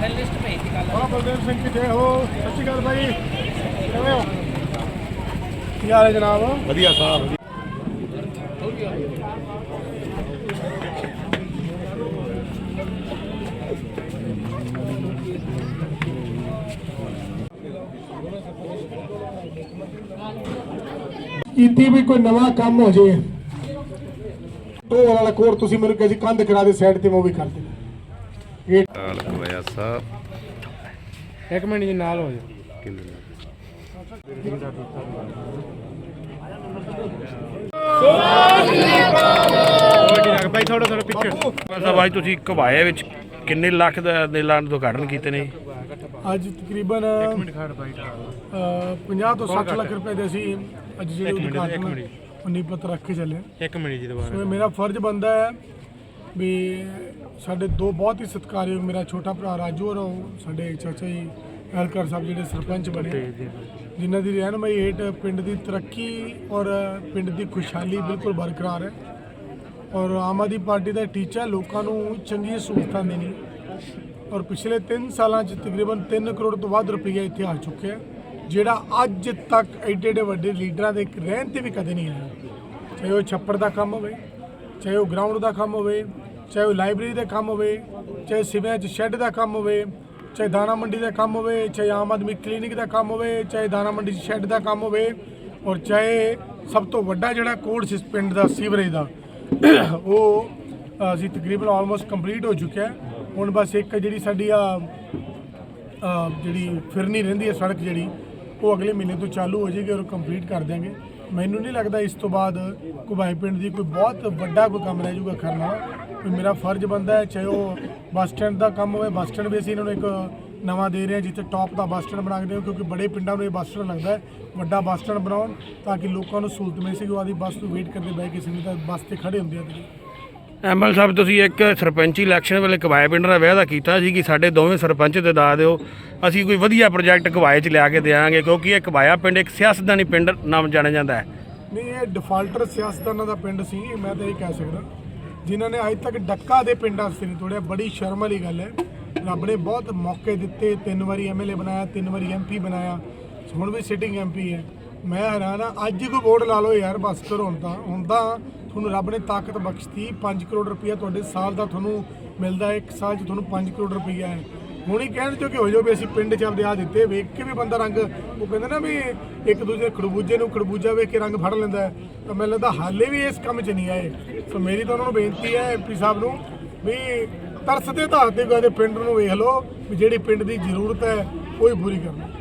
List ਭੇਜ ਦੀ ਗੱਲ ਬੜਾ ਬਲਦੇਵ ਸਿੰਘ ਜੀ ਜੈ ਹੋ ਸਤਿ ਸ਼੍ਰੀ ਅਕਾਲ ਭਾਈ ਕਿਵੇਂ ਹੋ? ਕੀ ਹਾਲ ਹੈ ਜਨਾਬ? ਵਧੀਆ ਸਾਹਿਬ ਕੀਤੀ ਵੀ ਕੋਈ ਨਵਾਂ ਕੰਮ ਹੋ ਜੇ। ਉਹ ਵਾਲਾ ਕੋਰ ਤੁਸੀਂ ਮੈਨੂੰ ਕਿਹਾ ਸੀ ਕੰਧ ਕਰਾ ਦੇ ਸਾਈਡ ਤੇ ਮੈਂ ਉਹ ਵੀ ਕਰ ਦੇ। ਇਹ ਹਾਲ ਹੋਇਆ ਸਾਹਿਬ ਇੱਕ ਮਿੰਟ ਜੀ ਨਾਲ ਹੋ ਜਾ ਕਿੰਨੇ ਭਾਈ ਥੋੜਾ ਥੋੜਾ ਪਿੱਛੇ। ਸਾਹਿਬ ਅੱਜ ਤੁਸੀਂ ਘਵਾਏ ਵਿੱਚ ਕਿੰਨੇ ਲੱਖ ਦਾ ਦੇ ਲਾਂ ਉਦਘਾਟਨ ਕੀਤੇ ਨੇ? ਅੱਜ ਤਕਰੀਬਨ 50 ਤੋਂ 60 ਲੱਖ ਰੁਪਏ ਦੇ ਅਸੀਂ ਅੱਜ ਜਿਹੜੇ ਉਦਘਾਟਨ ਉਨੀ ਪੱਤਰ ਰੱਖ ਕੇ ਚੱਲੇ। ਇੱਕ ਮਿੰਟ ਜੀ ਦੁਬਾਰਾ। ਸੋ ਇਹ ਮੇਰਾ ਫਰਜ਼ ਬੰਦਾ ਹੈ ਵੀ ਸਾਡੇ ਦੋ ਬਹੁਤ ਹੀ ਸਤਿਕਾਰਯੋਗ ਮੇਰਾ ਛੋਟਾ ਭਰਾ ਰਾਜੂ ਔਰ ਸਾਡੇ ਚਾਚਾ ਜੀ ਐਲਕਰ ਸਾਹਿਬ ਜਿਹੜੇ ਸਰਪੰਚ ਬਣੇ ਜਿਨ੍ਹਾਂ ਦੀ ਰਹਿਨਮਾਈ ਹੇਠ ਪਿੰਡ ਦੀ ਤਰੱਕੀ ਔਰ ਪਿੰਡ ਦੀ ਖੁਸ਼ਹਾਲੀ ਬਿਲਕੁਲ ਬਰਕਰਾਰ ਹੈ। ਔਰ ਆਮ ਆਦਮੀ ਪਾਰਟੀ ਦਾ ਟੀਚਾ ਲੋਕਾਂ ਨੂੰ ਚੰਗੀਆਂ ਸਹੂਲਤਾਂ ਦੇਣੀ। ਔਰ ਪਿਛਲੇ 3 ਸਾਲਾਂ 'ਚ ਤਕਰੀਬਨ 3 ਕਰੋੜ ਤੋਂ ਵੱਧ ਰੁਪਈਆ ਇੱਥੇ ਆ ਚੁੱਕਿਆ ਜਿਹੜਾ ਅੱਜ ਤੱਕ ਐਡੇ ਐਡੇ ਵੱਡੇ ਲੀਡਰਾਂ ਦੇ ਰਹਿਣ ਤੇ ਵੀ ਕਦੇ ਨਹੀਂ ਆਇਆ। ਚਾਹੇ ਉਹ ਛੱਪੜ ਦਾ ਕੰਮ ਹੋਵੇ ਚਾਹੇ ਉਹ ਗਰਾਊਂਡ ਦਾ ਕੰਮ ਹੋਵੇ, ਚਾਹੇ ਉਹ ਲਾਇਬ੍ਰੇਰੀ ਦਾ ਕੰਮ ਹੋਵੇ, ਚਾਹੇ ਸਿਵਿਆਂ 'ਚ ਸ਼ੈੱਡ ਦਾ ਕੰਮ ਹੋਵੇ, ਚਾਹੇ ਦਾਣਾ ਮੰਡੀ ਦਾ ਕੰਮ ਹੋਵੇ, ਚਾਹੇ ਆਮ ਆਦਮੀ ਕਲੀਨਿਕ ਦਾ ਕੰਮ ਹੋਵੇ, ਚਾਹੇ ਦਾਣਾ ਮੰਡੀ 'ਚ ਸ਼ੈੱਡ ਦਾ ਕੰਮ ਹੋਵੇ ਔਰ ਚਾਹੇ ਸਭ ਤੋਂ ਵੱਡਾ ਜਿਹੜਾ ਕੋਰਸ ਸੀ ਪਿੰਡ ਦਾ ਸੀਵਰੇਜ ਦਾ, ਉਹ ਅਸੀਂ ਤਕਰੀਬਨ ਆਲਮੋਸਟ ਕੰਪਲੀਟ ਹੋ ਚੁੱਕਿਆ ਹੈ। ਹੁਣ ਬਸ ਇੱਕ ਜਿਹੜੀ ਸਾਡੀ ਆ ਜਿਹੜੀ ਫਿਰਨੀ ਰਹਿੰਦੀ ਹੈ ਸੜਕ ਜਿਹੜੀ, ਉਹ ਅਗਲੇ ਮਹੀਨੇ ਤੋਂ ਚਾਲੂ ਹੋ ਜਾਏਗੀ ਔਰ ਕੰਪਲੀਟ ਕਰ ਦਿਆਂਗੇ। ਮੈਨੂੰ ਨਹੀਂ ਲੱਗਦਾ ਇਸ ਤੋਂ ਬਾਅਦ ਕੁਬਾਈ ਪਿੰਡ ਦੀ ਕੋਈ ਬਹੁਤ ਵੱਡਾ ਕੋਈ ਕੰਮ ਰਹਿ ਜਾਊਗਾ ਕਰਨ ਵਾਲਾ। ਮੇਰਾ ਫਰਜ਼ ਬੰਦਾ ਹੈ, ਚਾਹੇ ਉਹ ਬੱਸ ਸਟੈਂਡ ਦਾ ਕੰਮ ਹੋਵੇ, ਬੱਸ ਸਟੈਂਡ ਵੀ ਅਸੀਂ ਇਹਨਾਂ ਨੂੰ ਇੱਕ ਨਵਾਂ ਦੇ ਰਹੇ ਹਾਂ, ਜਿੱਥੇ ਟੌਪ ਦਾ ਬੱਸ ਸਟੈਂਡ ਬਣਾ ਕੇ ਦਿਓ ਕਿਉਂਕਿ ਬੜੇ ਪਿੰਡਾਂ ਨੂੰ ਇਹ ਬੱਸ ਸਟੈਂਡ ਲੱਗਦਾ ਹੈ। ਵੱਡਾ ਬੱਸ ਸਟੈਂਡ ਬਣਾਉਣ ਤਾਂ ਕਿ ਲੋਕਾਂ ਨੂੰ ਸਹੂਲਤ ਮਿਲ ਸਕੇ, ਉਹ ਆਦੀ ਬੱਸ ਨੂੰ ਵੇਟ ਕਰਦੇ ਬਹਿ ਕਿਸੇ ਨੂੰ ਤਾਂ ਬੱਸ ਤੇ ਖੜੇ ਹੁੰਦੇ ਆ ਐਮਐਲ ਸਾਹਿਬ, ਤੁਸੀਂ ਇੱਕ ਸਰਪੰਚੀ ਇਲੈਕਸ਼ਨ ਵੇਲੇ ਘਵਾਏ ਪਿੰਡ ਦਾ ਵਾਅਦਾ ਕੀਤਾ ਸੀ ਕਿ ਸਾਡੇ ਦੋਵੇਂ ਸਰਪੰਚ ਤੇ ਦਾ ਦਿਓ। ਅਸੀਂ ਕੋਈ ਵਧੀਆ ਪ੍ਰੋਜੈਕਟ ਘਵਾਏ 'ਚ ਲਿਆ ਕੇ ਦੇਵਾਂਗੇ ਕਿਉਂਕਿ ਇਹ ਘਵਾਇਆ ਪਿੰਡ ਇੱਕ ਸਿਆਸਤਦਾਨੀ ਪਿੰਡ ਨਾਮ ਜਾਣਿਆ ਜਾਂਦਾ ਹੈ। ਨਹੀਂ, ਇਹ ਡਿਫਾਲਟਰ ਸਿਆਸਤਦਾਨਾਂ ਦਾ ਪਿੰਡ ਸੀ, ਮੈਂ ਤਾਂ ਇਹ ਕਹਿ ਸਕਦਾ। ਜਿਨ੍ਹਾਂ ਨੇ ਅੱਜ ਤੱਕ ਡੱਕਾ ਦੇ ਪਿੰਡ ਵਾਸਤੇ ਨਹੀਂ ਤੋੜਿਆ, ਬੜੀ ਸ਼ਰਮ ਵਾਲੀ ਗੱਲ ਹੈ। ਰੱਬ ਨੇ ਬਹੁਤ ਮੌਕੇ ਦਿੱਤੇ, ਤਿੰਨ ਵਾਰੀ ਐਮਐਲਏ ਬਣਾਇਆ, ਤਿੰਨ ਵਾਰੀ ਐਮਪੀ ਬਣਾਇਆ। ਹੁਣ ਵੀ ਸਿਟਿੰਗ ਐਮਪੀ ਹੈ। ਮੈਂ ਹੈਰਾਨ ਆ ਅੱਜ ਕੋਈ ਵੋਟ ਲਾ ਲਓ ਯਾਰ, ਬਸ ਕਰੋ ਹੁਣ ਤਾਂ ਹੁਣ ਤਾਂ ਤੁਹਾਨੂੰ ਰੱਬ ਨੇ ਤਾਕਤ ਬਖਸ਼ਤੀ 5 ਕਰੋੜ ਰੁਪਇਆ ਤੁਹਾਡੇ ਸਾਲ ਦਾ ਤੁਹਾਨੂੰ ਮਿਲਦਾ ਹੈ, ਇੱਕ ਸਾਲ 'ਚ ਤੁਹਾਨੂੰ 5 ਕਰੋੜ ਰੁਪਇਆ ਹੈ। ਹੁਣ ਹੀ ਕਹਿਣ ਚੋ ਕਿ ਹੋ ਜਾਓ ਵੀ ਅਸੀਂ ਪਿੰਡ 'ਚ ਆਪਦੇ ਆ ਦਿੱਤੇ ਵੇਖ ਕੇ ਵੀ ਬੰਦਾ ਰੰਗ ਉਹ ਕਹਿੰਦੇ ਨਾ ਵੀ ਇੱਕ ਦੂਜੇ ਖੜਬੂਜੇ ਨੂੰ ਖੜਬੂਜਾ ਵੇਖ ਕੇ ਰੰਗ ਫੜ ਲੈਂਦਾ ਹੈ। ਤਾਂ ਮੈਨੂੰ ਲੱਗਦਾ ਹਾਲੇ ਵੀ ਇਸ ਕੰਮ 'ਚ ਨਹੀਂ ਆਏ। ਸੋ ਮੇਰੀ ਤਾਂ ਉਹਨਾਂ ਨੂੰ ਬੇਨਤੀ ਹੈ ਐਮਪੀ ਸਾਹਿਬ ਨੂੰ ਵੀ ਤਰਸ ਦੇ ਆਧਾਰ ਤੇ ਕੋਈ ਪਿੰਡ ਨੂੰ ਵੇਖ ਲਓ ਵੀ ਜਿਹੜੀ ਪਿੰਡ ਦੀ ਜ਼ਰੂਰਤ ਹੈ ਉਹ ਹੀ ਪੂਰੀ ਕਰਨੀ